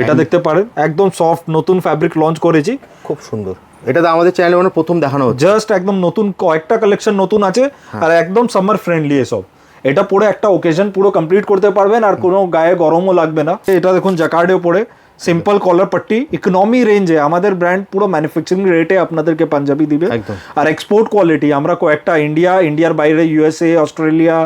এটা দেখতে পারেন। একদম সফট নতুন ফ্যাব্রিক লঞ্চ করেছি। খুব সুন্দর। এটা তো আমাদের চ্যানেলে মানে প্রথম দেখানো হচ্ছে। জাস্ট একদম নতুন কয়েকটা কালেকশন নতুন আছে আর একদম সামার ফ্রেন্ডলি এসব এটা পরে একটা ওকেশন পুরো কমপ্লিট করতে পারবেন আর কোনো গায়ে গরমও লাগবে না। এটা দেখুন জ্যাকার্ডেও পরে। সিম্পল কলার পট্টি ইকোনমি রেঞ্জে আমাদের ব্র্যান্ড পুরো ম্যানুফ্যাকচারিং রেটে আপনাদেরকে পাঞ্জাবি দিবে। আর এক্সপোর্ট কোয়ালিটি আমরা কয়েকটা ইন্ডিয়া ইন্ডিয়ার বাইরে USA Australia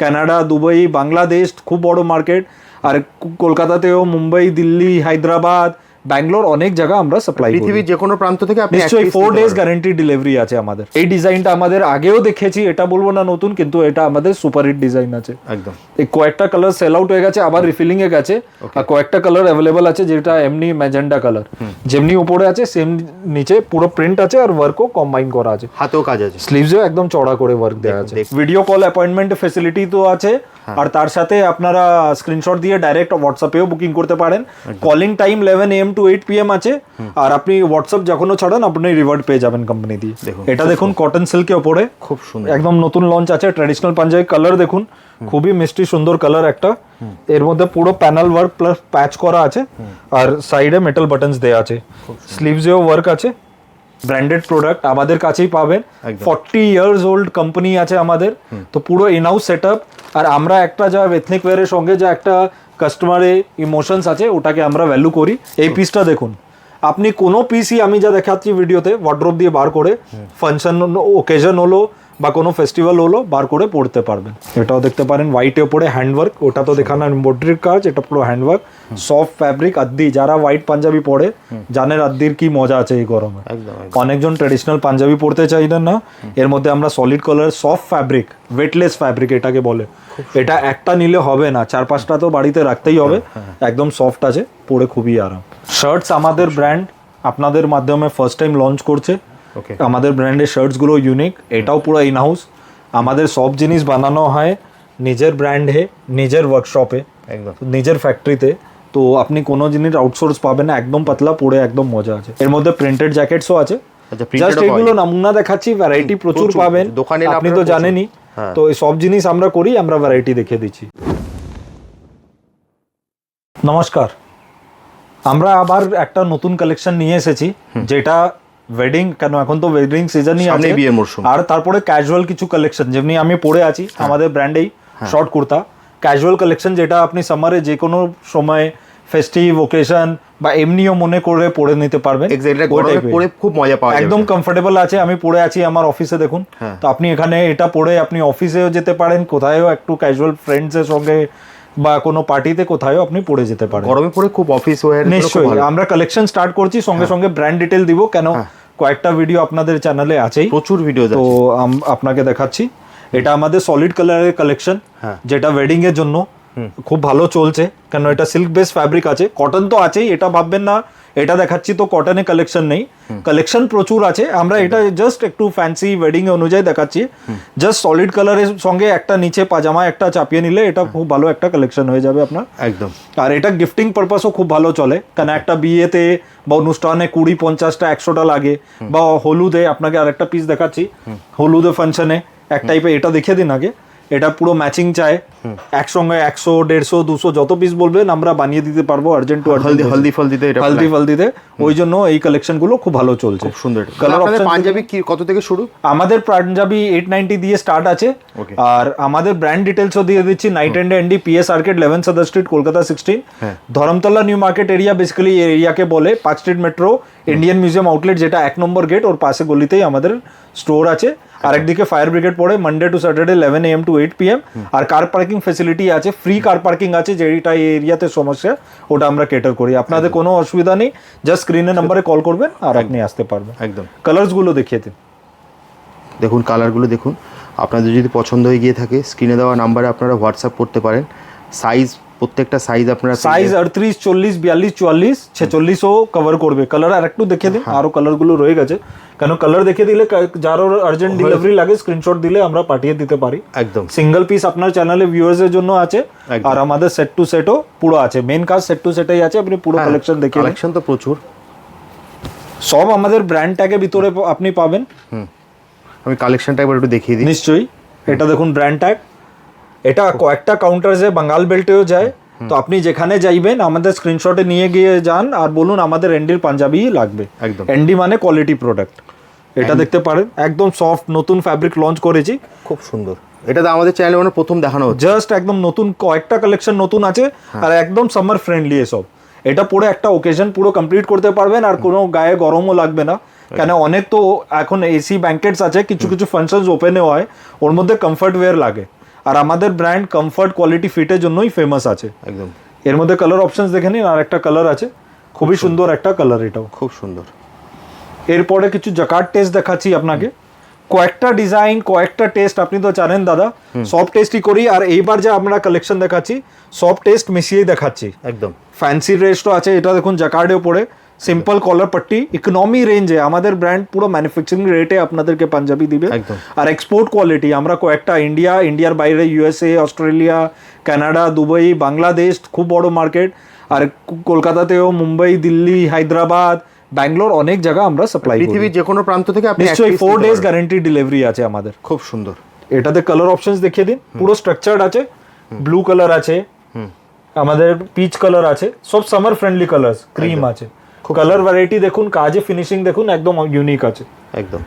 Canada Dubai Bangladesh খুব বড় মার্কেট আর কো- কলকাতাতেও মুম্বাই দিল্লি হায়দ্রাবাদ ব্যাঙ্গালোর অনেক জায়গা আমরা সাপ্লাই করি। পৃথিবীর যে কোনো প্রান্ত থেকে আপনি নিশ্চয়ই ফোর ডেজ। গ্যারেন্টি ডেলিভারি আছে আমাদের। এই ডিজাইনটা আমাদের আগেও দেখেছি এটা বলব না নতুন কিন্তু এটা আমাদের সুপার হিট ডিজাইন আছে। একদম। এই কয়েকটা কালার সেল আউট হয়ে গেছে আবার রিফিলিং এ গেছে আর কয়েকটা কালার অ্যাভেলেবল আছে যেটা এমনি ম্যাজেন্ডা কালার যেমনি উপরে আছে সেম নিচে পুরো প্রিন্ট আছে আর ওয়ার্কও কম্বাইন করা আছে। হাতেও কাজ আছে। স্লিভসেও একদম চড়া করে ওয়ার্ক দেওয়া আছে। ভিডিও কল অ্যাপয়েন্টমেন্ট ফেসিলিটি তো আছে আর তার সাথে আপনারা স্ক্রিনশট দিয়ে ডাইরেক্ট হোয়াটসঅ্যাপেও বুকিং করতে পারেন। Calling time eleven AM to eight PM আছে। আর আপনি হোয়াটসঅ্যাপ যখনও ছাড়ান আপনি রিওয়ার্ড পেয়ে যাবেন কোম্পানি দিয়ে। দেখুন, এটা দেখুন কটন সিল্কের ওপরে। খুব সুন্দর। একদম নতুন লঞ্চ আছে ট্র্যাডিশনাল পাঞ্জাবি কালার দেখুন। খুবই মিষ্টি সুন্দর কালার একটা। এর মধ্যে পুরো প্যানেল ওয়ার্ক প্লাস প্যাচ করা আছে। আর সাইডে মেটাল বাটনস দেওয়া আছে। স্লিভসেও ওয়ার্ক আছে। ব্র্যান্ডেড প্রোডাক্ট আমাদের কাছেই পাবেন। ফর্টি ইয়ার্স ওল্ড কোম্পানি আছে আমাদের। তো পুরো ইনহাউস সেট আর আমরা একটা যা এথনিক ওয়ারের সঙ্গে যা একটা কাস্টমারের ইমোশনস আছে ওটাকে আমরা ভ্যালু করি। এই পিসটা দেখুন। আপনি কোনো পিসই আমি যা দেখাচ্ছি ভিডিওতে ওয়ার্ড্রোপ দিয়ে বার করে ফাংশন ওকেশন হলো বা কোনো ফেস্টিভ্যাল হলো বার করে পড়তে পারবেন। এটাও দেখতে পারেন হোয়াইটে ওপরে হ্যান্ডওয়ার্ক ওটা তো দেখানো এমব্রয়ডারির কাজ এটা পুরো হ্যান্ডওয়ার্ক সফট ফ্যাব্রিক আদ্দি যারা হোয়াইট পাঞ্জাবি পরে জানেন আদ্দির কি মজা আছে এই গরমে। অনেকজন ট্রেডিশনাল পাঞ্জাবি পরতে চাইলেন না এর মধ্যে আমরা solid colour soft fabric weightless fabric এটাকে বলে। এটা একটা নিলে হবে না চার পাঁচটা তো বাড়িতে রাখতেই হবে একদম সফট আছে পরে খুবই আরাম। শার্টস আমাদের ব্র্যান্ড আপনাদের মাধ্যমে ফার্স্ট টাইম লঞ্চ করছে ওকে আমাদের ব্র্যান্ডের শার্টসগুলো ইউনিক এটাও পুরো ইন হাউস আমাদের সব জিনিস বানানো হয় নিজের ব্র্যান্ডে নিজের ওয়ার্কশপে একদম। নিজের ফ্যাক্টরিতে তো। আপনি কোনো জিনিস আউটসোর্স পাবেন না একদম পাতলা পরে একদম মজা আছে। এর মধ্যে প্রিন্টেড জ্যাকেটসও আছে। আচ্ছা, জাস্ট পাওয়া এগুলো নমুনা দেখাচ্ছি ভ্যারাইটি প্রচুর প্রচুর, পাবেন। দোকানে আপনি তো জানেনই হ্যাঁ। তো এই সব জিনিস আমরা করি আমরা ভ্যারাইটি দেখে দিচ্ছি। নমস্কার। আমরা আবার একটা নতুন কালেকশন নিয়ে এসেছি যেটা ওয়েডিং কেন এখন তো ওয়েডিং সিজনই আছে বিয়ের মরশুম। আর তারপরে ক্যাজুয়াল কিছু কালেকশন যেমনি আমি পরে আছি হ্যাঁ। আমাদের ব্র্যান্ডেই শর্ট কুর্তা ক্যাজুয়াল কালেকশন যেটা আপনি সামারে যে কোনো সময় ফেস্টিভ ওকেশন বা এমনিও মনে করে পরে নিতে পারবেন। পরে খুব মজা পাওয়া একদম কমফোর্টেবল আছে আমি পড়ে আছি আমার অফিসে দেখুন হ্যাঁ। তো আপনি এখানে এটা পড়ে আপনি অফিসেও যেতে পারেন কোথায়ও একটু ক্যাজুয়াল ফ্রেন্ডসের সঙ্গে বা কোনো পার্টিতে কোথায় আপনি পড়ে যেতে পারেন। গরমে পরে খুব অফিস ওয়্যার নিশ্চয়ই। আমরা কালেকশন স্টার্ট করছি সঙ্গে সঙ্গে ব্র্যান্ড ডিটেল দিব কেন কয়েকটা ভিডিও আপনাদের চ্যানেলে আছেই। প্রচুর ভিডিও তো আপনাকে দেখাচ্ছি। এটা আমাদের সলিড কালারের কালেকশন হ্যাঁ। যেটা ওয়েডিং এর জন্য খুব ভালো চলছে। কেন এটা সিল্ক বেস ফ্যাব্রিক আছে। কটন তো আছেই এটা ভাববেন না। এটা দেখাচ্ছি তো কটনে কালেকশন নেই। কালেকশন প্রচুর আছে। আমরা এটা জাস্ট একটু ফ্যান্সি ওয়েডিং অনুযায়ী দেখাচ্ছি। জাস্ট সলিড কালারের সঙ্গে একটা নিচে পাজামা একটা চাপিয়ে নিলে এটা খুব ভালো একটা কালেকশন হয়ে যাবে আপনার। একদম। আর এটা গিফটিং পারপাসও খুব ভালো চলে। কেন একটা বিয়েতে বা অনুষ্ঠানে কুড়ি পঞ্চাশটা একশোটা লাগে। বা হলুদে আপনাকে আরেকটা পিস দেখাচ্ছি। হলুদে ফাংশনে এক টাইপের এটা দেখিয়ে দিন আগে। এটা পুরো ম্যাচিং চায় একসঙ্গে একশো দেড়শো দুশো যত পিস বলবেন আমরা বানিয়ে দিতে পারব আর্জেন্ট টু হলদি হলদি ফলদিতে হলদি ফলদিতে। ওই জন্য এই কালেকশনগুলো খুব ভালো চলছে। সুন্দর কালার অপশন পাঞ্জাবি কি কত থেকে শুরু? আমাদের পাঞ্জাবি এইট নাইনটি দিয়ে স্টার্ট আছে। আর আমাদের ব্র্যান্ড ডিটেলসও দিয়ে দিচ্ছি। Knight and Andy PS arcade eleven Sudder street Kolkata sixteen. Dharmatala new market area basically এরিয়াকে বলে park street metro Indian museum outlet যেটা এক নম্বর গেট ওর পাশে গলিতেই আমাদের স্টোর আছে। আর একদিকে ফায়ার ব্রিগেড পড়ে Monday to Saturday eleven AM to eight PM R car parking facility আছে ফ্রি কার পার্কিং আছে যেটা এই এরিয়াতে সমস্যা ওটা আমরা কেটার করি। আপনাদের কোনো অসুবিধা নেই জাস্ট স্ক্রিনে নাম্বারে কল করবেন আর আপনি আসতে পারবেন। একদম। কালার্সগুলো দেখিয়ে দিন। দেখুন কালারগুলো দেখুন। আপনাদের যদি পছন্দ হয়ে গিয়ে থাকে স্ক্রিনে দেওয়া নাম্বারে আপনারা হোয়াটসঅ্যাপ করতে পারেন। সাইজ প্রত্যেকটা সাইজ আপনারা সাইজ আটত্রিশ চল্লিশ বিয়াল্লিশ চুয়াল্লিশ ছেচল্লিশও কভার করবে। কালার আর একটু দেখে দিন আরও কালারগুলো রয়ে গেছে। কেন কালার দেখে দিলে যার আর্জেন্ট ডেলিভারি লাগে স্ক্রিনশট দিলে আমরা পাঠিয়ে দিতে পারি। একদম। সিঙ্গেল পিস আপনার চ্যানেলে ভিউয়ার্সের জন্য আছে আর আমাদের সেট টু সেটও পুরো আছে। মেন কাজ সেট টু সেটাই আছে আপনি পুরো কালেকশন দেখে কালেকশন তো প্রচুর। সব আমাদের ব্র্যান্ড ট্যাগে ভিতরে আপনি পাবেন। আমি কালেকশনটা একবার একটু দেখিয়ে দিই। নিশ্চয়ই। এটা দেখুন ব্র্যান্ড ট্যাগ এটা কয়েকটা কাউন্টার্সে বাঙ্গাল বেল্টেও যায়। তো আপনি যেখানে যাইবেন আমাদের স্ক্রিনশটে নিয়ে গিয়ে যান আর বলুন আমাদের এনডির পাঞ্জাবি লাগবে। একদম। এনডি মানে কোয়ালিটি প্রোডাক্ট এটা দেখতে পারেন একদম সফট নতুন ফ্যাব্রিক লঞ্চ করেছি। খুব সুন্দর। এটা তো আমাদের চ্যানেলে মানে প্রথম দেখানো হচ্ছে। জাস্ট একদম নতুন কয়েকটা কালেকশন নতুন আছে আর একদম সামার ফ্রেন্ডলি এসব এটা পুরো একটা ওকেশন পুরো কমপ্লিট করতে পারবেন আর কোনো গায়ে গরমও লাগবে না। কেন অনেক তো এখন এসি ব্যাঙ্কেটস আছে কিছু কিছু ফাংশনস ওপেনে হয় ওর মধ্যে কমফর্ট ওয়্যার লাগে। আর আমাদের ব্র্যান্ড কমফর্ট কোয়ালিটি ফিটের জন্যই ফেমাস আছে। একদম। এর মধ্যে কালার অপশনস দেখে নিন আর একটা কালার আছে। খুবই সুন্দর। একটা কালার এটাও। খুব সুন্দর। এরপরে কিছু জাকার্ড টেস্ট দেখাচ্ছি আপনাকে। কয়েকটা ডিজাইন কয়েকটা টেস্ট আপনি তো জানেন দাদা। সব টেস্টই করি আর এইবার যে আমরা কালেকশন দেখাচ্ছি সব টেস্ট মিশিয়েই দেখাচ্ছি। একদম। ফ্যান্সি রেস্টও আছে এটা দেখুন জাকার্ডেও পড়ে সিম্পল কলার পট্টি ইকোনমি রেঞ্জে আমাদের ব্র্যান্ড পুরো ম্যানুফ্যাকচারিং রেটে আপনাদেরকে পাঞ্জাবি দিবে আর এক্সপোর্ট কোয়ালিটি আমরা কয়েকটা ইন্ডিয়া ইন্ডিয়ার বাইরে USA Australia Canada Dubai Bangladesh খুব বড় মার্কেট আর কলকাতাতেও মুম্বাই দিল্লি হায়দ্রাবাদ ব্যাঙ্গালোর অনেক জায়গা আমরা সাপ্লাই পৃথিবীর যে কোনো প্রান্ত থেকে আপনি নিশ্চয়ই ফোর ডেজ গ্যারেন্টি ডেলিভারি আছে আমাদের খুব সুন্দর এটাতে কালার অপশনস দেখিয়ে দিন পুরো স্ট্রাকচার্ড আছে ব্লু কালার আছে আমাদের পিচ কালার আছে সব সামার ফ্রেন্ডলি কালার ক্রিম আছে কালার ভ্যারাইটি দেখুন কাজে ফিনিশিং দেখুন একদম ইউনিক আছে। একদম।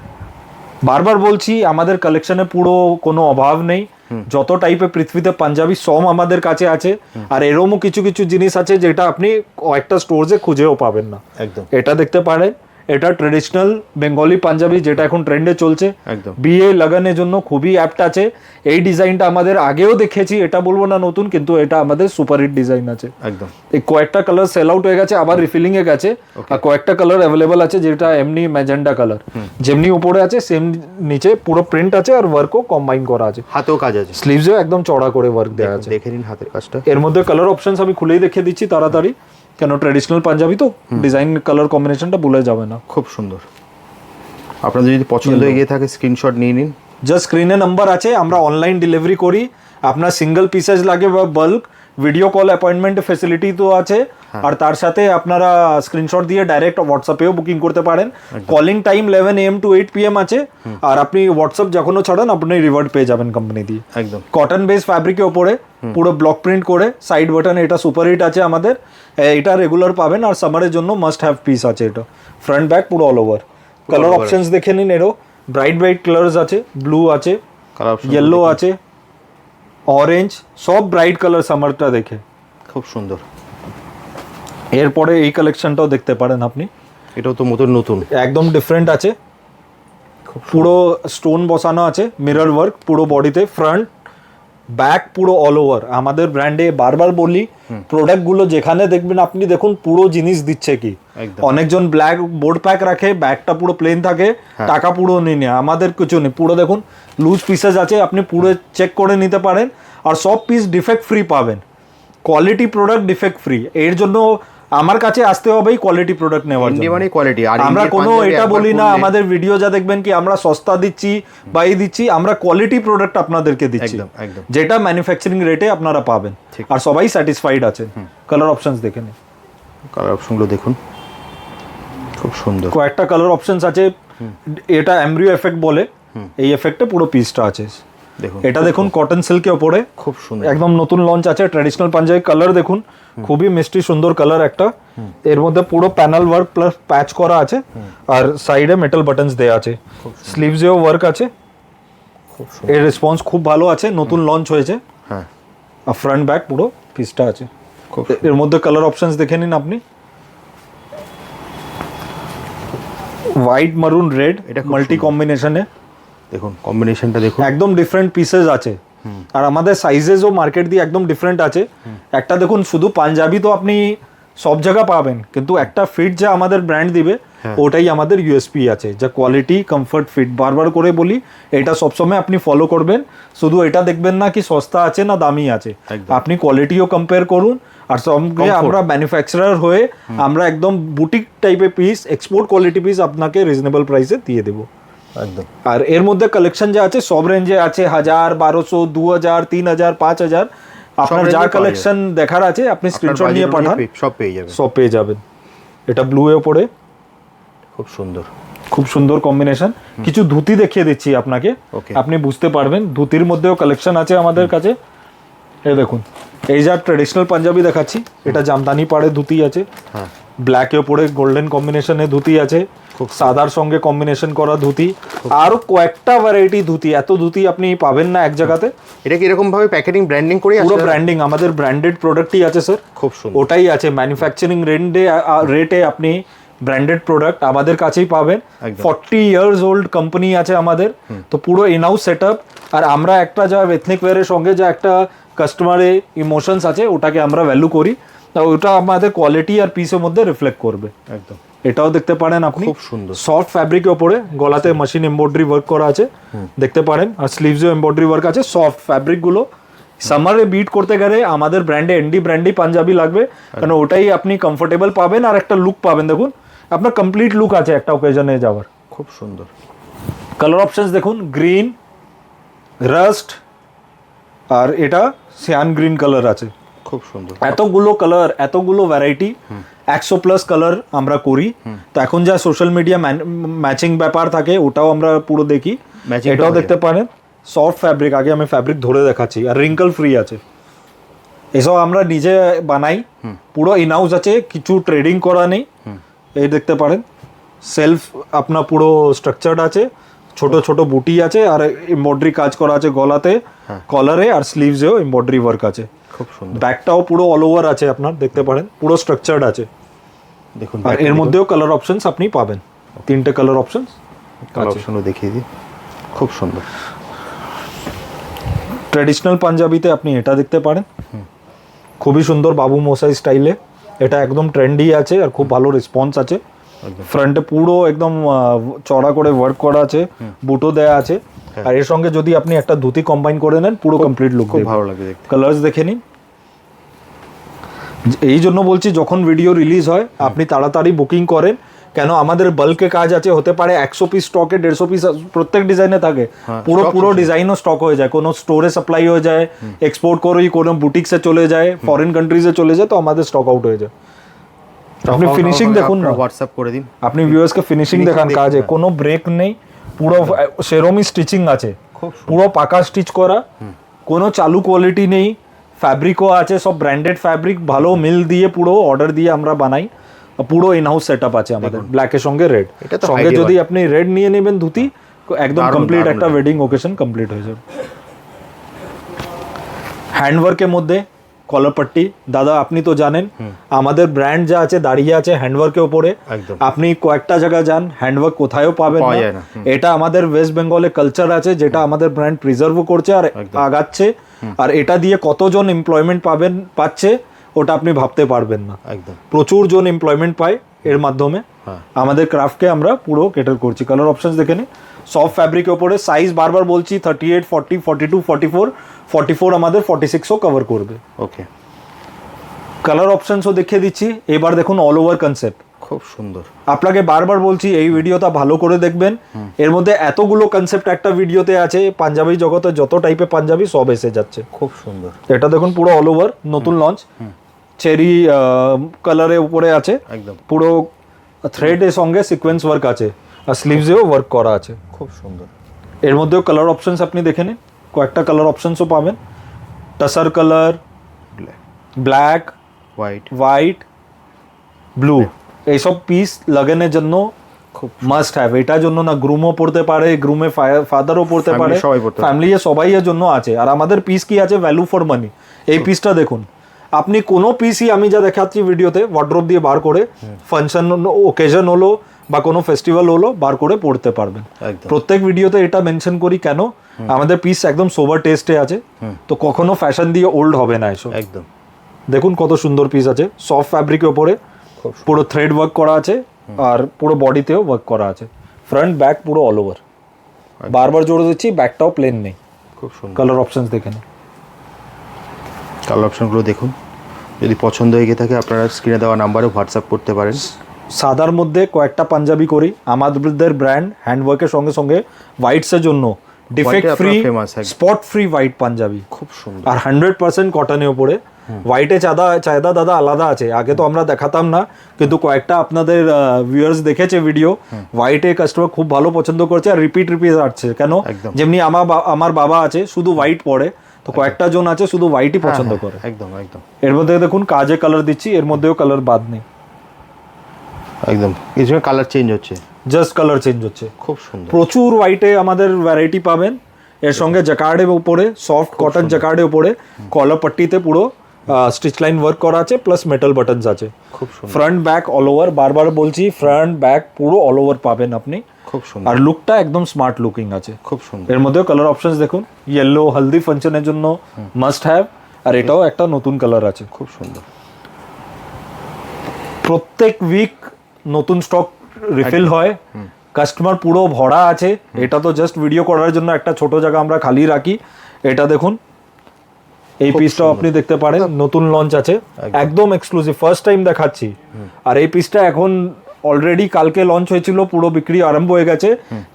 বারবার বলছি আমাদের কালেকশনে পুরো কোনো অভাব নেই। যত টাইপের পৃথিবীতে পাঞ্জাবি সম আমাদের কাছে আছে। আর এরমও কিছু কিছু জিনিস আছে যেটা আপনি কয়েকটা স্টোরসে খুঁজেও পাবেন না। একদম। এটা দেখতে পারেন। এটা ট্রেডিশনাল বেঙ্গলি পাঞ্জাবি যেটা এখন ট্রেন্ডে চলছে। বিয়ে লাগানোর জন্য খুবই অ্যাপ্ট আছে। এই ডিজাইনটা আমাদের আগেও দেখেছি এটা বলব না নতুন কিন্তু এটা আমাদের সুপারহিট ডিজাইন আছে। একদম। এই কয়েকটা কালার সেল আউট হয়ে গেছে আবার রিফিলিং এ গেছে। আর কয়েকটা কালার অ্যাভেলেবল আছে যেটা এমনি ম্যাজেন্ডা কালার যেমনি উপরে আছে সেম নিচে পুরো প্রিন্ট আছে আর ওয়ার্কও কম্বাইন করা আছে। হাতেও কাজ আছে। স্লিভসেও একদম চড়া করে ওয়ার্ক দেওয়া আছে। দেখে নিন হাতের কাজটা। এর মধ্যে কালার অপশনস আমি খুলেই দেখিয়ে দিচ্ছি তাড়াতাড়ি। কেন ট্র্যাডিশনাল পাঞ্জাবি তো? ডিজাইন কালার কম্বিনেশনটা ভুলে যাবে না। খুব সুন্দর। আপনাদের যদি পছন্দ হয়ে গিয়ে থাকে স্ক্রিনশট নিয়ে নিন। জাস্ট স্ক্রিনে নাম্বার আছে আমরা অনলাইন ডেলিভারি করি। আপনার সিঙ্গেল পিসেস লাগে বা bulk video call appointment facility তো আছে। আর তার সাথে আপনারা স্ক্রিনশট দিয়ে ডাইরেক্ট হোয়াটসঅ্যাপেও বুকিং করতে পারেন। Calling time eleven AM to eight PM আছে। আর আপনি হোয়াটসঅ্যাপ যখনও ছাড়ান আপনি রিওয়ার্ড পেয়ে যাবেন কোম্পানি দিয়ে। একদম। কটন বেস ফ্যাব্রিকের ওপরে পুরো ব্লক প্রিন্ট করে সাইড বাটন এটা সুপার হিট আছে আমাদের। এটা রেগুলার পাবেন আর সামারের জন্য মাস্ট হ্যাভ পিস আছে এটা। ফ্রন্ট ব্যাক পুরো অল ওভার কালার অপশনস দেখে নিন এরও। ব্রাইট ব্রাইট কালার্স আছে ব্লু আছে ইয়েলো আছে অরেঞ্জ সব ব্রাইট কালার সামারটা দেখে। খুব সুন্দর। এরপরে এই কালেকশনটাও দেখতে পারেন আপনি। এটাও তো মতন নতুন। একদম ডিফারেন্ট আছে। পুরো স্টোন বসানো আছে মিরর ওয়ার্ক পুরো বডিতে ফ্রন্ট ব্যাক পুরো অল ওভার আমাদের ব্র্যান্ডে বারবার বলি প্রোডাক্টগুলো যেখানে দেখবেন আপনি দেখুন পুরো জিনিস দিচ্ছে কি। অনেকজন ব্ল্যাক বোর্ড প্যাক রাখে ব্যাগটা পুরো প্লেন থাকে টাকা পুরো নিয়ে নেয়। আমাদের কিছু নেই। পুরো দেখুন লুজ পিসেস আছে আপনি পুরো চেক করে নিতে পারেন। আর সব পিস ডিফেক্ট ফ্রি পাবেন। কোয়ালিটি প্রোডাক্ট ডিফেক্ট ফ্রি এর জন্য আমার কাছে আসতে হবেই কোয়ালিটি প্রোডাক্ট নেওয়ার জন্য। মানে কোয়ালিটি আর আমরা কোনো এটা বলি না আমাদের ভিডিও যা দেখবেন কি আমরা সস্তা দিচ্ছি বা এই দিচ্ছি আমরা কোয়ালিটি প্রোডাক্ট আপনাদেরকে দিচ্ছি। একদম, একদম। যেটা ম্যানুফ্যাকচারিং রেটে আপনারা পাবেন। আর সবাই স্যাটিসফাইড আছেন কালার অপশনস দেখে নিন। কালার অপশনগুলো দেখুন। খুব সুন্দর। কয়েকটা কালার অপশনস আছে। এটা এমব্রিও এফেক্ট বলে। এই এফেক্টে পুরো পিসটা আছে। দেখুন এটা দেখুন কটন সিল্কের ওপরে। খুব সুন্দর। একদম নতুন লঞ্চ আছে ট্র্যাডিশনাল পাঞ্জাবি কালার দেখুন। খুবই মিষ্টি সুন্দর কালার একটা। এর মধ্যে পুরো প্যানেল ওয়ার্ক প্লাস প্যাচ করা আছে। আর সাইডে মেটাল বাটনস দেয়া আছে। স্লিভসেও ওয়ার্ক আছে। এর রেসপন্স খুব ভালো আছে নতুন লঞ্চ হয়েছে। হ্যাঁ। আর ফ্রন্ট ব্যাক পুরো পিসটা আছে। এর মধ্যে কালার অপশনস দেখে নিন আপনি। হোয়াইট মারুন রেড এটা মাল্টি কম্বিনেশনে দেখুন কম্বিনেশনটা দেখুন। একদম ডিফারেন্ট পিসেস আছে। আর আমাদের সাইজেসও মার্কেট দিয়ে একদম ডিফারেন্ট আছে। একটা দেখুন শুধু পাঞ্জাবি তো আপনি সব জায়গা পাবেন কিন্তু একটা ফিট যা আমাদের ব্র্যান্ড দিবে ওটাই আমাদের ইউএসপি আছে। যা কোয়ালিটি কমফর্ট ফিট বারবার করে বলি এটা সবসময় আপনি ফলো করবেন। শুধু এটা দেখবেন না কি সস্তা আছে না দামি আছে। আপনি কোয়ালিটিও কম্পেয়ার করুন আর সঙ্গে. আমরা ম্যানুফ্যাকচারার হয়ে আমরা একদম বুটিক টাইপের পিস এক্সপোর্ট কোয়ালিটি পিস আপনাকে রিজনেবল প্রাইসে দিয়ে দেবো। একদম। আর এর মধ্যে কালেকশন যা আছে সব রেঞ্জে আছে হাজার বারোশো দু হাজার তিন হাজার পাঁচ হাজার আপনার যা কালেকশন দেখার আছে আপনি স্ক্রিনশট নিয়ে পাঠান। সব পেয়ে যাবেন। সব পেয়ে যাবেন। এটা ব্লু এ পড়ে। খুব সুন্দর। খুব সুন্দর কম্বিনেশন কিছু ধুতি দেখিয়ে দিচ্ছি আপনাকে. আপনি বুঝতে পারবেন ধুতির মধ্যেও কালেকশন আছে আমাদের কাছে। এই দেখুন এই যা ট্রেডিশনাল পাঞ্জাবি দেখাচ্ছি এটা জামদানি পাড়ে ধুতি আছে। হ্যাঁ ব্ল্যাকে ওপরে গোল্ডেন কম্বিনেশনে ধুতি আছে। খুব সাদার সঙ্গে কম্বিনেশন করা ধুতি। আরও কয়েকটা ভ্যারাইটি ধুতি এত ধুতি আপনি পাবেন না এক জায়গাতে। এটা কি এরকম ভাবে প্যাকেটিং ব্র্যান্ডিং করে পুরো ব্র্যান্ডিং আমাদের ব্র্যান্ডেড প্রোডাক্টই আছে স্যার খুব সুন্দর। ওটাই আছে। ম্যানুফ্যাকচারিং রেন্ডে রেটে আপনি ব্র্যান্ডেড প্রোডাক্ট আমাদের কাছেই পাবেন। ফর্টি ইয়ার্স ওল্ড কোম্পানি আছে আমাদের। তো পুরো ইনহাউস সেট আর আমরা একটা যা এথনিক ওয়ারের সঙ্গে যা একটা কাস্টমারে ইমোশনস আছে ওটাকে আমরা ভ্যালু করি। তা ওটা আমাদের কোয়ালিটি আর পিসের মধ্যে রিফ্লেক্ট করবে। একদম। এটাও দেখতে পারেন আপনি। খুব সুন্দর। সফট ফ্যাব্রিকের ওপরে গলাতে মেশিন এমব্রয়ডারি ওয়ার্ক করা আছে। দেখতে পারেন আর স্লিভসেও এমব্রয়ডারি ওয়ার্ক আছে। সফট ফ্যাব্রিকগুলো সামারে বিট করতে গেলে আমাদের ব্র্যান্ডে এনডি ব্র্যান্ডই পাঞ্জাবি লাগবে। কারণ ওটাই আপনি কমফোর্টেবল পাবেন আর একটা লুক পাবেন। দেখুন আপনার কমপ্লিট লুক আছে একটা ওকেজনে যাওয়ার। খুব সুন্দর। কালার অপশনস দেখুন গ্রিন রাস্ট আর এটা সিয়ান গ্রিন কালার আছে। খুব সুন্দর। এতগুলো কালার এতগুলো ভ্যারাইটি একশো প্লাস কালার আমরা করি। তো এখন যা সোশ্যাল মিডিয়া ম্যাচিং ব্যাপার থাকে ওটাও আমরা পুরো দেখি। এটাও দেখতে পারেন। সফট ফ্যাব্রিক আগে আমি ফ্যাব্রিক ধরে দেখাচ্ছি। আর রিঙ্কল ফ্রি আছে। এসব আমরা নিজে বানাই। পুরো ইনহাউস আছে কিছু ট্রেডিং করা নেই। এই দেখতে পারেন। সেলফ আপনার পুরো স্ট্রাকচার্ড আছে। ছোট ছোট বুটি আছে আর এমব্রয়ডারি কাজ করা আছে গলাতে। কলারে আর স্লিভসেও এমব্রয়ডারি ওয়ার্ক আছে। খুব সুন্দর। ব্যাকটাও পুরো অল ওভার আছে আপনার দেখতে পারেন পুরো স্ট্রাকচার্ড আছে। দেখুন আর এর মধ্যেও কালার অপশনস আপনি পাবেন। তিনটে কালার অপশনস কালার অপশনও দেখিয়ে দিই। খুব সুন্দর। ট্র্যাডিশনাল পাঞ্জাবিতে আপনি এটা দেখতে পারেন। খুবই সুন্দর বাবু মশাই স্টাইলে এটা একদম ট্রেন্ডি আছে আর খুব ভালো রেসপন্স আছে। ফ্রন্টে পুরো একদম চড়া করে ওয়ার্ক করা আছে বুটো দেয়া আছে। আর এর সঙ্গে যদি আপনি একটা ধুতি কম্বাইন করে নেন পুরো কমপ্লিট লুক খুব ভালো লাগে দেখতে। কালার্স দেখে নিন। এই জন্য বলছি যখন ভিডিও রিলিজ হয় আপনি তাড়াতাড়ি বুকিং করেন। কেন আমাদের বাল্কে কাজ আছে হতে পারে একশো পিস স্টকে দেড়শো পিস প্রত্যেক ডিজাইনে থাকে। হ্যাঁ, পুরো পুরো ডিজাইনও স্টক হয়ে যায়। কোনো স্টোরে সাপ্লাই হয়ে যায় এক্সপোর্ট করেই কোনো বুটিক্সে চলে যায় ফরেন কান্ট্রিজে চলে যায় তো আমাদের স্টক আউট হয়ে যায়। আপনি ফিনিশিং দেখুন না। হোয়াটসঅ্যাপ করে দিন। আপনি ভিউয়ার্সকে ফিনিশিং দেখান কাজে। কোনো ব্রেক নেই। পুরো সেরমই স্টিচিং আছে। পুরো পাকা স্টিচ করা। কোনো চালু কোয়ালিটি নেই। ফ্যাব্রিকও আছে সব ব্র্যান্ডেড ফ্যাব্রিক ভালো মিল দিয়ে পুরো অর্ডার দিয়ে আমরা বানাই। পুরো ইনহাউস সেটআপ আছে আমাদের। ব্ল্যাকের সঙ্গে রেড সঙ্গে যদি আপনি রেড নিয়ে নেবেন ধুতি একদম কমপ্লিট একটা ওয়েডিং ওকেশন কমপ্লিট হয়ে যাবে। হ্যান্ডওয়ার্কের মধ্যে কলারপট্টি। দাদা আপনি তো জানেন আমাদের ব্র্যান্ড যা আছে দাঁড়িয়ে আছে হ্যান্ডওয়ার্কের উপরে। আপনি কয়েকটা জায়গা যান হ্যান্ডওয়ার্ক কোথায়ও পাবেন না। এটা আমাদের ওয়েস্ট বেঙ্গলে কালচার আছে যেটা আমাদের ব্র্যান্ড প্রিজার্ভও করছে আর আগাচ্ছে। আর এটা দিয়ে কতজন এমপ্লয়মেন্ট পাবেন পাচ্ছে ওটা আপনি ভাবতে পারবেন না। একদম। প্রচুর জন এমপ্লয়মেন্ট পায় এর মাধ্যমে। হ্যাঁ। আমাদের ক্রাফটকে আমরা পুরো কেটার করছি। কালার অপশনস দেখে নিন সফট ফ্যাব্রিকের ওপরে সাইজ বারবার বলছি thirty eight forty forty two forty four forty four আমাদের ফর্টি সিক্সও কভার করবে। ওকে কালার অপশনসও দেখিয়ে দিচ্ছি। এবার দেখুন অল ওভার কনসেপ্ট খুব সুন্দর। আপনাকে বারবার বলছি এই ভিডিওটা ভালো করে দেখবেন। এর মধ্যে এতগুলো কনসেপ্ট একটা ভিডিওতে আছে পাঞ্জাবি জগতে যত টাইপের পাঞ্জাবি সব এসে যাচ্ছে। খুব সুন্দর। এটা দেখুন পুরো অল ওভার নতুন লঞ্চ চেরি কালারের উপরে আছে। একদম। পুরো থ্রেড এর সঙ্গে সিকোয়েন্স ওয়ার্ক আছে। আর স্লিভসেও ওয়ার্ক করা আছে। খুব সুন্দর। এর মধ্যেও কালার অপশনস আপনি দেখে নিন। কয়েকটা কালার অপশনসও পাবেন। Tussar colour black white white blue এইসব পিস লাগানোর জন্য খুব মাস্ট হ্যাভ এটার জন্য না গ্রুমও পড়তে পারে গ্রুমে ফাদারও পড়তে পারে। ফ্যামিলি সবাই এর জন্য আছে। আর আমাদের পিস কি আছে? ভ্যালু ফর মানি এই পিসটা দেখুন। আপনি কোনো পিসই আমি যা দেখাচ্ছি ভিডিওতে ওয়ার্ড্রোপ দিয়ে বার করে ফাংশন ওকেশন হলো বা কোনো ফেস্টিভ্যাল হলো বার করে পড়তে পারবেন। প্রত্যেক ভিডিওতে এটা মেনশন করি কেন? আমাদের পিস একদম সোভার টেস্টে আছে। তো কখনো ফ্যাশন দিয়ে ওল্ড হবে না এসব। একদম। দেখুন কত সুন্দর পিস আছে। সফট ফ্যাব্রিকের ওপরে পুরো থ্রেড ওয়ার্ক করা আছে আর পুরো বডিতেও ওয়ার্ক করা আছে। ফ্রন্ট ব্যাক পুরো অল ওভার বারবার জোরে দিচ্ছি ব্যাকটাও প্লেন নেই। খুব সুন্দর। কালার অপশনস দেখে নিন। কালার অপশনগুলো দেখুন। যদি পছন্দ হয়ে গিয়ে থাকে আপনারা স্ক্রিনে দেওয়া নাম্বারে হোয়াটসঅ্যাপ করতে পারেন। সাদার মধ্যে কয়েকটা পাঞ্জাবি করি। আমাদের ব্র্যান্ড হ্যান্ডওয়ার্কের সঙ্গে সঙ্গে হোয়াইটসের জন্য। Defect free. Spot free white panjabi. খুব সুন্দর। আর হান্ড্রেড পার্সেন্ট কটনের উপরে হোয়াইটে চাঁদা চাহিদা দাদা আলাদা আছে। আগে তো আমরা দেখাতাম না কিন্তু কয়েকটা আপনাদের ভিউয়ার্স দেখেছে ভিডিও হোয়াইটে কাস্টমার খুব ভালো পছন্দ করছে আর রিপিট রিপিট আসছে। কেন? যেমনি আমার আমার বাবা আছে শুধু হোয়াইট পরে। তো কয়েকটা জন আছে শুধু হোয়াইটই পছন্দ হ্যাঁ, করে। একদম একদম। এর মধ্যে দেখুন কাজে কালার দিচ্ছি এর মধ্যেও কালার বাদ নেই। একদম। সময় কালার চেঞ্জ হচ্ছে। জাস্ট কালার চেঞ্জ হচ্ছে। খুব সুন্দর। প্রচুর হোয়াইটে আমাদের ভ্যারাইটি পাবেন। এর সঙ্গে জ্যাকার্ডের উপরে সফট কটন জ্যাকার্ডের উপরে কলার পট্টিতে পুরো স্টিচ লাইন ওয়ার্ক করা আছে প্লাস মেটাল বাটনস আছে। খুব সুন্দর। ফ্রন্ট ব্যাক অল ওভার বারবার বলছি ফ্রন্ট ব্যাক পুরো অল ওভার পাবেন আপনি। খুব সুন্দর। আর লুকটা একদম স্মার্ট লুকিং আছে। খুব সুন্দর। এর মধ্যেও কালার অপশনস দেখুন। ইয়েলো হলদি ফাংশনের জন্য মাস্ট হ্যাভ আর এটাও একটা নতুন কালার আছে। খুব সুন্দর। প্রত্যেক উইক নতুন স্টক রিফিল হয়। কাস্টমার পুরো ভরা আছে। এটা তো জাস্ট ভিডিও করার জন্য একটা ছোট জায়গা আমরা খালি রাখি। এটা দেখুন। এই পিসটাও আপনি দেখতে পারেন। নতুন লঞ্চ আছে। একদম। এক্সক্লুসিভ ফার্স্ট টাইম দেখাচ্ছি। আর এই পিসটা এখন অলরেডি কালকে লঞ্চ হয়েছিল পুরো বিক্রি আরম্ভ হয়ে গেছে।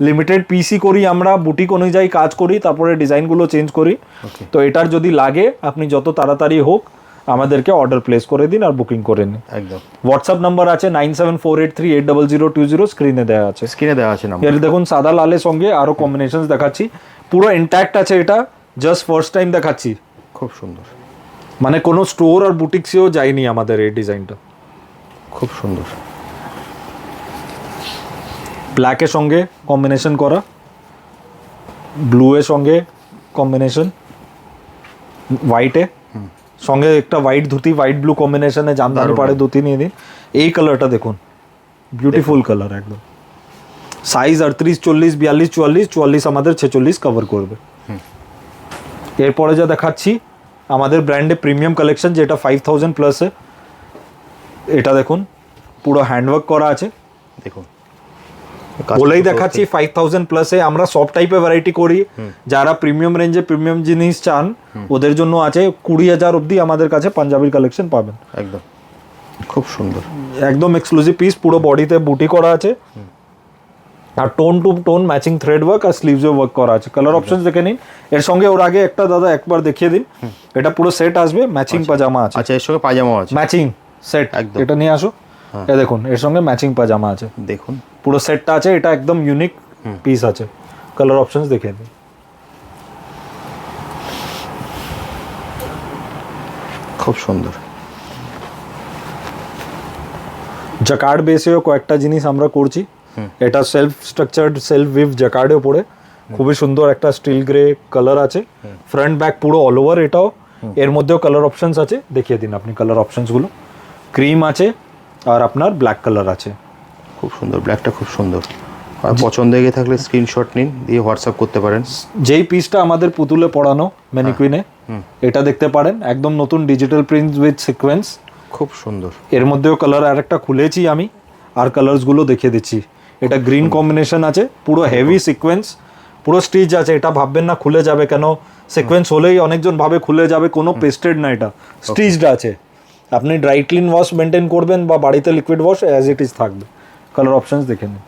লিমিটেড পিসি করি আমরা বুটিক অনুযায়ী কাজ করি তারপরে ডিজাইনগুলো চেঞ্জ করি। তো এটার যদি লাগে আপনি যত তাড়াতাড়ি হোক আমাদেরকে অর্ডার প্লেস করে দিন আর বুকিং করে নিন। একদম। হোয়াটসঅ্যাপ নাম্বার আছে nine seven four eight three eight double zero two zero স্ক্রিনে দেওয়া আছে স্ক্রিনে দেওয়া আছে নাম্বার এর দেখুন সাদা লালের সঙ্গে আরও কম্বিনেশন দেখাচ্ছি। পুরো ইন্ট্যাক্ট আছে এটা জাস্ট ফার্স্ট টাইম দেখাচ্ছি। খুব সুন্দর। মানে কোনো স্টোর আর বুটিক্সেও যায়নি আমাদের এই ডিজাইনটা খুব সুন্দর। ব্ল্যাকের সঙ্গে কম্বিনেশন করা। ব্লু এর সঙ্গে কম্বিনেশন হোয়াইটে সঙ্গে একটা হোয়াইট ধুতি হোয়াইট ব্লু কম্বিনেশনে জামদানি। পাড়ে ধুতি নিয়ে দিন এই কালারটা দেখুন। বিউটিফুল কালার একদম। সাইজ আটত্রিশ চল্লিশ বিয়াল্লিশ চুয়াল্লিশ চুয়াল্লিশ আমাদের ছেচল্লিশ কভার করবে। এরপরে যা দেখাচ্ছি আমাদের ব্র্যান্ডে প্রিমিয়াম কালেকশন যেটা ফাইভ থাউজেন্ড প্লাসে এটা দেখুন পুরো হ্যান্ডওয়ার্ক করা আছে। দেখুন। বলেই দেখাচ্ছি ফাইভ থাউজেন্ড প্লাসে আমরা সব টাইপের ভ্যারাইটি করি। যারা প্রিমিয়াম রেঞ্জে প্রিমিয়াম জিনিস চান ওদের জন্য আছে কুড়ি হাজার অবধি আমাদের কাছে পাঞ্জাবির কালেকশন পাবেন। একদম। খুব সুন্দর। একদম এক্সক্লুসিভ পিস পুরো বডিতে বুটি করা আছে। আর tone to tone matching thread work আর স্লিভসে ওয়ার্ক করা আছে। কালার অপশন দেখে নিন। এর সঙ্গে ওর আগে একটা দাদা একবার দেখিয়ে দিন। এটা পুরো সেট আসবে ম্যাচিং পাজামা আছে। আচ্ছা এর সঙ্গে পাজামাও আছে। ম্যাচিং সেট একদম। এটা নিয়ে আসো। এ দেখুন এর সঙ্গে ম্যাচিং পাজামা আছে। দেখুন। পুরো সেটটা আছে এটা একদম ইউনিক পিস আছে। কালার অপশনস দেখে দিন খুব সুন্দর। জাকার্ড বেসেও কয়েকটা জিনিস আমরা করছি। এটা সেলফ স্ট্রাকচার্ড সেলফ উইভ জাকার্ডের উপরে খুবই সুন্দর একটা স্টিল গ্রে কালার আছে। ফ্রন্ট ব্যাক পুরো অল ওভার এটাও। এর মধ্যেও কালার অপশনস আছে। দেখিয়ে দিন আপনি কালার অপশনসগুলো ক্রিম আছে আর আপনার ব্ল্যাক কালার আছে। খুব সুন্দর ব্ল্যাকটা খুব সুন্দর। আর পছন্দ হয়ে থাকলে স্ক্রিনশট নিন দিয়ে হোয়াটসঅ্যাপ করতে পারেন। যেই পিসটা আমাদের পুতুলে পড়ানো ম্যানিকুইনে এটা দেখতে পারেন একদম নতুন ডিজিটাল প্রিন্ট উইথ সিকোয়েন্স খুব সুন্দর। এর মধ্যেও কালার আর একটা খুলেছি আমি আর কালার্সগুলো দেখিয়ে দিচ্ছি। এটা গ্রিন কম্বিনেশন আছে পুরো হেভি সিকোয়েন্স পুরো স্টিচ আছে এটা ভাববেন না খুলে যাবে কেন? সিকোয়েন্স হলেই অনেকজন ভাবে খুলে যাবে কোনো পেস্টেড না এটা। স্টিচড আছে। আপনি ড্রাই ক্লিন ওয়াশ মেনটেন করবেন বা বাড়িতে liquid wash as it is থাকবে। কালার অপশনস দেখে নিন।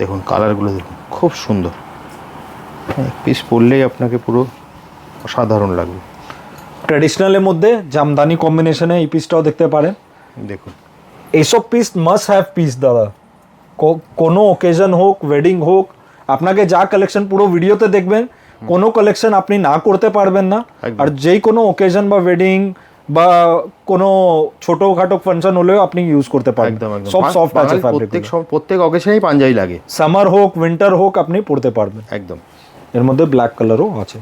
দেখুন কালারগুলো দেখুন খুব সুন্দর। পিস পরলেই আপনাকে পুরো অসাধারণ লাগবে। ট্র্যাডিশনালের মধ্যে জামদানি কম্বিনেশনে এই পিসটাও দেখতে পারেন। দেখুন। এইসব পিস মাস্ট হ্যাভ পিস দাদা। কোনো ওকেশন হোক ওয়েডিং হোক আপনাকে যা কালেকশন পুরো ভিডিওতে দেখবেন কোনো কালেকশন আপনি না করতে পারবেন না। আর যেই কোনো ওকেশন বা ওয়েডিং বা কোনো ছোটোখাটো ফাংশন হলেও আপনি ইউজ করতে একদম সব সফট আছে প্রত্যেক প্রত্যেক অকেশনেই পাঞ্জাবি লাগে। সামার হোক উইন্টার হোক আপনি পড়তে পারবেন। একদম। এর মধ্যে ব্ল্যাক কালারও আছে।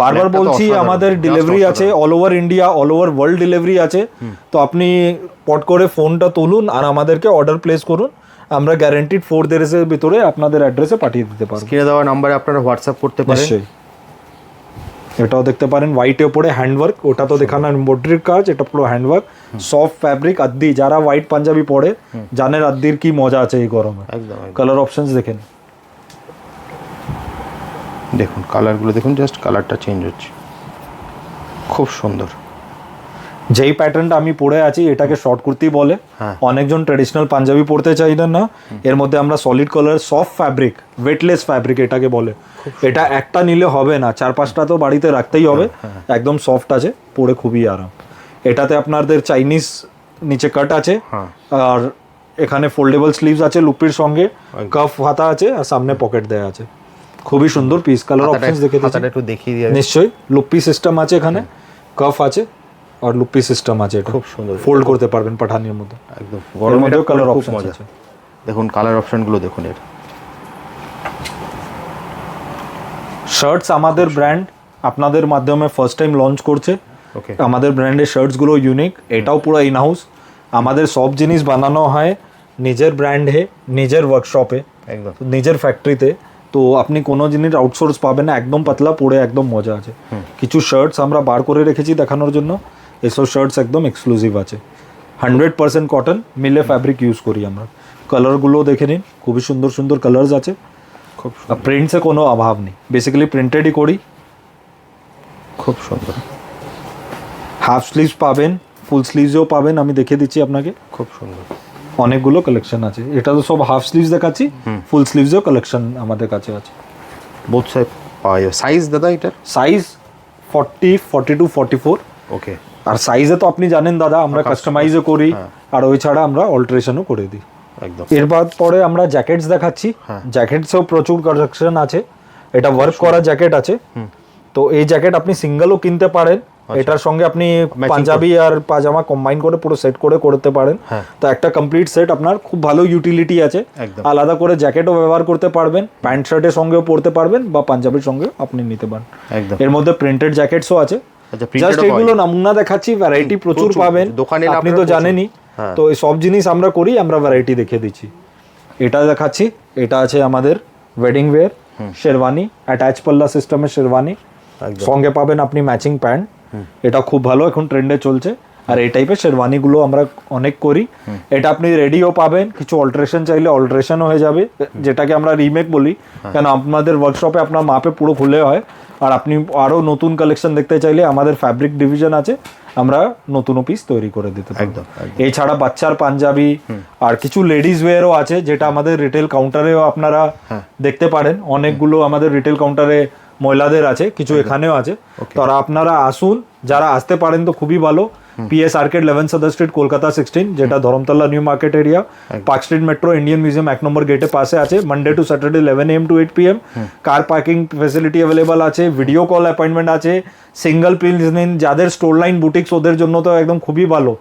বারবার বলছি আমাদের ডেলিভারি আছে all over India all over world delivery আছে। তো আপনি পট করে ফোনটা তুলুন আর আমাদেরকে অর্ডার প্লেস করুন। আমরা গ্যারান্টিড ফোর ডেজের ভিতরে আপনাদের অ্যাড্রেসে পাঠিয়ে দিতে পারব। স্ক্রিনে দেওয়া নাম্বারে আপনারা হোয়াটসঅ্যাপ করতে পারেন। এটাও দেখতে পারেন হোয়াইটে ওপরে হ্যান্ডওয়ার্ক ওটা তো দেখানো এমব্রয়ডারির কাজ এটা পুরো হ্যান্ডওয়ার্ক সফট ফ্যাব্রিক আদ্দি যারা হোয়াইট পাঞ্জাবি পরে জানেন আদ্দির কি মজা আছে এই গরমে। কালার অপশনস দেখেন দেখুন কালারগুলো দেখুন জাস্ট কালারটা চেঞ্জ হচ্ছে। খুব সুন্দর। যেই প্যাটার্নটা আমি পরে আছি এটাকে শর্ট কুর্তি বলে। হ্যাঁ। অনেকজন ট্রেডিশনাল পাঞ্জাবি পরতে চাইলেন না এর মধ্যে আমরা solid colour soft fabric weightless fabric এটাকে বলে। এটা একটা নিলে হবে না চার পাঁচটা তো বাড়িতে রাখতেই হবে। একদম সফট আছে পরে খুবই আরাম। এটাতে আপনাদের চাইনিজ নিচে কাট আছে হ্যাঁ। আর এখানে ফোল্ডেবল স্লিভস আছে লুপির সঙ্গে কাফ হাতা আছে আর সামনে পকেট দেয়া আছে। খুবই সুন্দর পিস কালার অপশনস দেখে একটু দেখিয়ে নিশ্চয়ই লুপি সিস্টেম আছে এখানে কাফ আছে। আর লুপি সিস্টেম আছে এটা। খুব সুন্দর। ফোল্ড করতে পারবেন পাঠানির মধ্যে একদম। মধ্যেও কালার অপশন আছে। দেখুন কালার অপশনগুলো দেখুন এর। শার্টস আমাদের ব্র্যান্ড আপনাদের মাধ্যমে ফার্স্ট টাইম লঞ্চ করছে। ওকে আমাদের ব্র্যান্ডের শার্টসগুলো ইউনিক এটাও পুরো ইন হাউস আমাদের সব জিনিস বানানো হয় নিজের ব্র্যান্ডে নিজের ওয়ার্কশপে একদম। নিজের ফ্যাক্টরিতে তো। আপনি কোনো জিনিস আউটসোর্স পাবেন না একদম পাতলা পরে একদম মজা আছে। কিছু শার্টস আমরা বার করে রেখেছি দেখানোর জন্য। এসব শার্টস একদম এক্সক্লুসিভ আছে। হান্ড্রেড পার্সেন্ট কটন মিলে ফ্যাব্রিক ইউজ করি আমরা। কালারগুলো দেখে নিন খুবই সুন্দর সুন্দর কালার্স আছে। খুব প্রিন্টসে কোনো অভাব নেই। বেসিক্যালি প্রিন্টেডই করি। খুব সুন্দর। হাফ স্লিভস পাবেন ফুল স্লিভসও পাবেন আমি দেখে দিচ্ছি আপনাকে। খুব সুন্দর। অনেকগুলো কালেকশন আছে। এটা তো সব হাফ স্লিভস দেখাচ্ছি ফুল স্লিভসও কালেকশন আমাদের কাছে আছে। বোথ সাইড পাওয়া যাবে সাইজ দাদা এটার? Size forty forty two forty four okay আর সাইজে তো আপনি জানেন দাদা আমরা কাস্টমাইজও করি আর ওই ছাড়া আমরা অল্টারেশনও করে দিই। একদম। এরপর পরে আমরা জ্যাকেটস দেখাচ্ছি। হ্যাঁ। জ্যাকেটসেও প্রচুর কালেকশন আছে। এটা ওয়ার্ক করা জ্যাকেট আছে। তো এই জ্যাকেট আপনি সিঙ্গেলও কিনতে পারেন। আচ্ছা। এটার সঙ্গে আপনি পাঞ্জাবি আর পাজামা কম্বাইন করে পুরো সেট করে করতে পারেন। হ্যাঁ। তো একটা কমপ্লিট সেট আপনার খুব ভালো ইউটিলিটি আছে। আলাদা করে জ্যাকেটও ব্যবহার করতে পারবেন। প্যান্ট শার্টের সঙ্গেও পরতে পারবেন বা পাঞ্জাবির সঙ্গেও আপনি নিতে পারেন। একদম। এর মধ্যে প্রিন্টেড জ্যাকেটসও আছে। জাস্ট প্রিন্টেড এগুলো নমুনা দেখাচ্ছি ভ্যারাইটি প্রচুর পাবেন। দোকানে আপনি তো জানেনই। হ্যাঁ। তো এই সব জিনিস আমরা করি আমরা ভ্যারাইটি দিচ্ছি। এটা দেখাচ্ছি এটা আছে আমাদের ওয়েডিং ওয়্যার শেরওয়ানি অ্যাটাচ পাল্লা সিস্টেমের শেরওয়ানি সঙ্গে পাবেন আপনি ম্যাচিং প্যান্ট এটা খুব ভালো এখন ট্রেন্ডে চলছে। আর এই টাইপের শেরওয়ানিগুলো আমরা অনেক করি। এটা আপনি রেডিও পাবেন। কিছু অল্টারেশন চাইলে অল্টারেশনও হয়ে যাবে। যেটাকে আমরা রিমেক বলি। কেন আপনাদের ওয়ার্কশপে আপনার মাপে পুরো খুলে হয়। আর আপনি আরও নতুন কালেকশন দেখতে চাইলে আমাদের ফ্যাব্রিক ডিভিশন আছে আমরা নতুন পিস তৈরি করে দিতে একদম। এছাড়া বাচ্চার পাঞ্জাবি আর কিছু লেডিস ওয়েয়ারও আছে যেটা আমাদের রিটেল কাউন্টারেও আপনারা দেখতে পারেন। অনেকগুলো আমাদের রিটেল কাউন্টারে মহিলাদের আছে কিছু এখানেও আছে। তারা আপনারা আসুন যারা আসতে পারেন তো খুবই ভালো। পিএস আর্কেড লেভেন সাদার স্ট্রিট কলকাতা সিক্সটিন যেটা Dharmatala New Market area Park Street metro Indian Museum এক নম্বর গেটের পাশে আছে। Monday to Saturday eleven AM to eight P M car parking facility available আছে ভিডিও কল অ্যাপয়েন্টমেন্ট আছে সিঙ্গেল পিলস নিন যাদের স্টোর লাইন বুটিক্স ওদের জন্য তো একদম খুবই ভালো।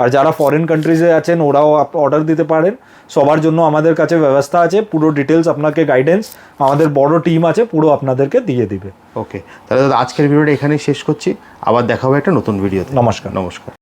আর যারা ফরেন কান্ট্রিজে আছেন ওরাও অর্ডার দিতে পারেন। সবার জন্য আমাদের কাছে ব্যবস্থা আছে পুরো ডিটেলস আপনাকে গাইডেন্স আমাদের বড় টিম আছে পুরো আপনাদেরকে দিয়ে দিবে। ওকে তাহলে আজকের ভিডিওটা এখানেই শেষ করছি। আবার দেখা হবে একটা নতুন ভিডিওতে নমস্কার। নমস্কার।